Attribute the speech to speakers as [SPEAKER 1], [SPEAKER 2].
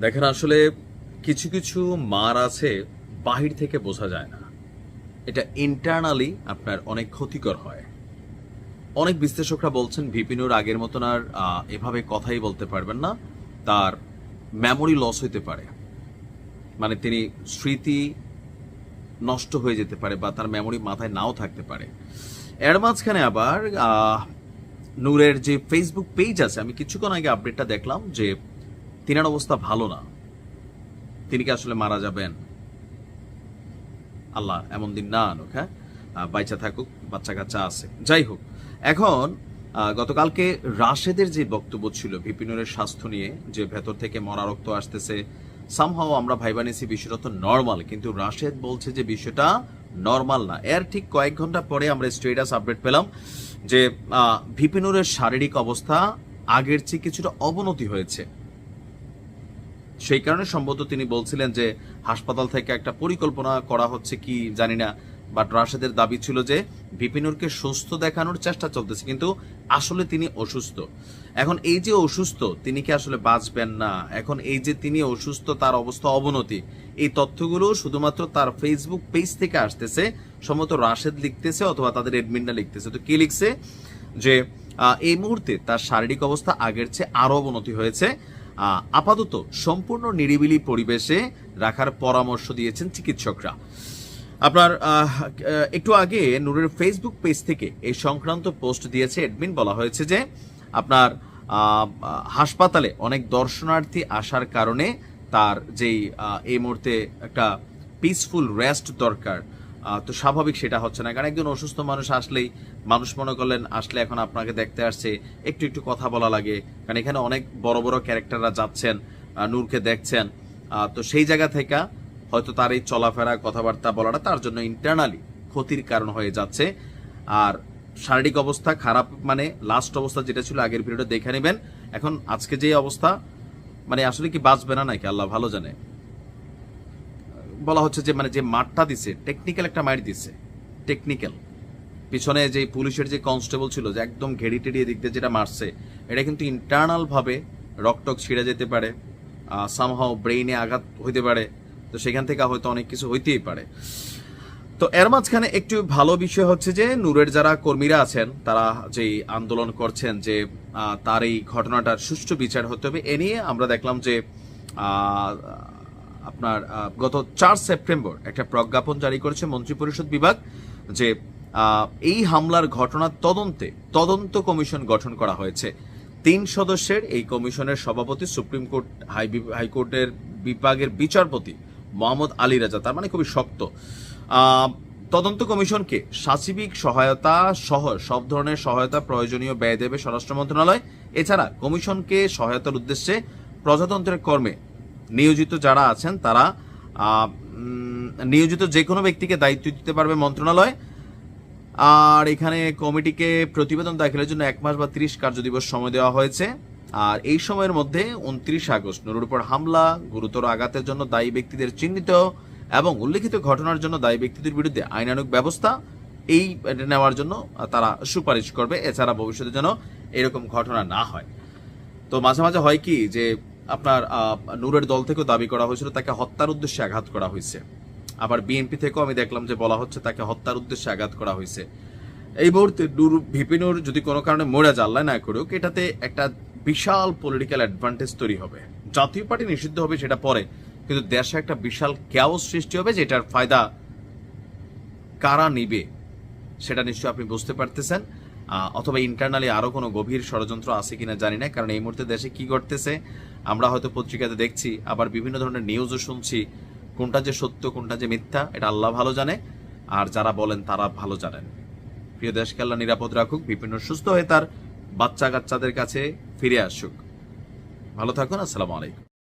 [SPEAKER 1] দেখেন আসলে কিছু কিছু মার আছে বাহির থেকে বোঝা যায় না। এটা ইন্টারনালি আপনার অনেক ক্ষতিকর হয়। অনেক বিশ্লেষকরা বলছেন ভিপিনুর আগের মতন আর এভাবে কথাই বলতে পারবেন না। তার মেমোরি লস হইতে পারে। মানে তিনি স্মৃতি নষ্ট হয়ে যেতে পারে বা তার মেমোরি মাথায় নাও থাকতে পারে। এর মাঝখানে আবার নূরের যে ফেসবুক পেজ আছে, আমি কিছুক্ষণ আগে আপডেটটা দেখলাম যে তিনার অবস্থা ভালো না। তিনি কি আসলে মারা যাবেন? আল্লাহ, এমন দিন না আনুক হ্যাঁ? বাইচা থাকুক বাচ্চা কাচ্চা আছে। যাই হোক, এখন গতকালকে রাশেদের যে বক্তব্য ছিল ভিপিনুরের স্বাস্থ্য নিয়ে, যে ভেতর থেকে মরা রক্ত আসতেছে সামহাও আমরা ভাইবানিসি বিষয়টা তো নর্মাল কিন্তু রাশেদ বলছে যে বিষয়টা নর্মাল না। এর ঠিক কয়েক ঘণ্টা পরে আমরা স্টেটাস আপডেট পেলাম যে ভিপিনুরের শারীরিক অবস্থা আগের চেয়ে কিছুটা অবনতি হয়েছে। সেই কারণে সম্ভবত তিনি বলছিলেন যে হাসপাতাল থেকে একটা পরিকল্পনা করা হচ্ছে কি জানি না বাট রাশেদের দাবি ছিল যে বিপিনুরকে সুস্থ দেখানোর চেষ্টা চলতেছে, কিন্তু আসলে তিনি অসুস্থ। এখন এই যে অসুস্থ, তিনি কি আসলে বাঁচবেন না? এখন এই যে তিনি অসুস্থ, তার অবস্থা অবনতি, এই তথ্যগুলো শুধুমাত্র তার ফেসবুক পেজ থেকে আসতেছে, সম্ভবত রাশেদ লিখতেছে অথবা তাদের এডমিনরা লিখতেছে। তো কি লিখছে? যে এই মুহূর্তে তার শারীরিক অবস্থা আগের চেয়ে আরও অবনতি হয়েছে আপাতত সম্পূর্ণ নিরিবিলি পরিবেশে রাখার পরামর্শ দিয়েছেন চিকিৎসকরা। আপনার একটু আগে নূরের ফেসবুক পেজ থেকে এই সংক্রান্ত পোস্ট দিয়েছে এডমিন বলা হয়েছে যে আপনার হাসপাতালে অনেক দর্শনার্থী আসার কারণে তার যেই এই মুহূর্তে একটা পিসফুল রেস্ট দরকার। তো স্বাভাবিক সেটা হচ্ছে না। কারণ একজন অসুস্থ মানুষ আসলেই, মানুষ মনে করলেন, আসলে এখন আপনাকে দেখতে আসছে, একটু একটু কথা বলা লাগে। কারণ এখানে অনেক বড় বড় ক্যারেক্টাররা যাচ্ছেন নূরকে দেখছেন। তো সেই জায়গা থেকে হয়তো তার এই চলাফেরা, কথাবার্তা বলাটা তার জন্য ইন্টারনালি ক্ষতির কারণ হয়ে যাচ্ছে। আর শারীরিক অবস্থা খারাপ মানে লাস্ট অবস্থা যেটা ছিল আগের পিরিয়ডে দেখে নেবেন। এখন আজকে যে অবস্থা মানে আসলে কি বাঁচবে না নাকি, আল্লাহ ভালো জানে। বলা হচ্ছে যে মানে যে মাঠটা দিছে টেকনিক্যাল একটা মাইট দিছে টেকনিক্যাল পিছনে যে পুলিশের যে কনস্টেবল ছিল, যে একদম ঘেড়ি টেড়ি এদিক দিয়ে যেটা মারছে, এটা কিন্তু ইন্টারনাল ভাবে রকটক ছিঁড়ে যেতে পারে সামহাও ব্রেইনে আঘাত হইতে পারে। তো সেখান থেকে হয়তো অনেক কিছু হইতেই পারে। তো এর মাঝখানে একটু ভালো বিষয় হচ্ছে যে, নূরের যারা কর্মীরা আছেন, তারা যেই আন্দোলন করছেন যে তার এই ঘটনাটার সুষ্ঠু বিচার হতে হবে, এ নিয়ে আমরা দেখলাম যে আপনার গত চার সেপ্টেম্বর একটা প্রজ্ঞাপন জারি করেছে মন্ত্রিপরিষদ বিভাগ যে এই হামলার ঘটনার তদন্তে তদন্ত কমিশন গঠন করা হয়েছে। তিন সদস্যের এই কমিশনের সভাপতি, সুপ্রিম কোর্ট, হাই হাইকোর্টের বিভাগের বিচারপতি মোহাম্মদ আলী রাজা, তার মানে খুবই শক্ত। তদন্ত কমিশনকে সাচিবিক সহায়তা সহ, সব ধরনের সহায়তা প্রয়োজনীয় ব্যয় দেবে স্বরাষ্ট্র মন্ত্রণালয়। এছাড়া কমিশনকে সহায়তার উদ্দেশ্যে প্রজাতন্ত্রের কর্মে নিয়োজিত যারা আছেন, তারা নিয়োজিত যে কোনো ব্যক্তিকে দায়িত্ব দিতে পারবে মন্ত্রণালয়। আর এখানে কমিটিকে প্রতিবেদন দাখিলের জন্য এক মাস বা ত্রিশ কার্যদিবস সময় দেওয়া হয়েছে। আর এই সময়ের মধ্যে উনত্রিশ আগস্ট নুরুর উপর হামলা, গুরুতর আঘাতের জন্য দায়ী ব্যক্তিদের চিহ্নিত এবং উল্লেখিত ঘটনার জন্য দায়ী ব্যক্তিদের বিরুদ্ধে আইনানুগ ব্যবস্থা, এই নেওয়ার জন্য তারা সুপারিশ করবে। এছাড়া ভবিষ্যতে যেন এরকম ঘটনা না হয়। তো মাঝে মাঝে হয় কি যে আপনার নূরের দল থেকেও দাবি করা হয়েছিল, তাকে হত্যার উদ্দেশ্যে আঘাত করা হয়েছে। আবার বিএনপি থেকেও আমি দেখলাম যে বলা হচ্ছে তাকে হত্যার উদ্দেশ্যে আঘাত করা হয়েছে। এই মুহূর্তে নূর, ভিপিনুর যদি কোনো কারণে মরে জাল্লায় না করুক, এটাতে একটা বিশাল পলিটিক্যাল অ্যাডভান্টেজ তৈরি হবে। জাতীয় পার্টি নিষিদ্ধ হবে সেটা পরে, কিন্তু দেশে একটা বিশাল ক্যাওস সৃষ্টি হবে যেটার ফায়দা কারা নিবে, সেটা নিশ্চয়ই আপনি বুঝতে পারতেছেন। অথবা ইন্টারনালি আরও কোনো গভীর ষড়যন্ত্র আছে কিনা জানি না, কারণ এই মুহূর্তে দেশে কি ঘটতেছে, আমরা হয়তো পত্রিকাতে দেখছি, আবার বিভিন্ন ধরনের নিউজও শুনছি, কোনটা যে সত্য, কোনটা যে মিথ্যা, এটা আল্লাহ ভালো জানে, আর যারা বলেন তারা ভালো জানেন। প্রিয় দেশকে আল্লাহ নিরাপদ রাখুক বিভিন্ন সুস্থ হয়ে তার বাচ্চা কাচ্চাদের কাছে ফিরে আসুক। ভালো থাকুন, আসসালামু আলাইকুম।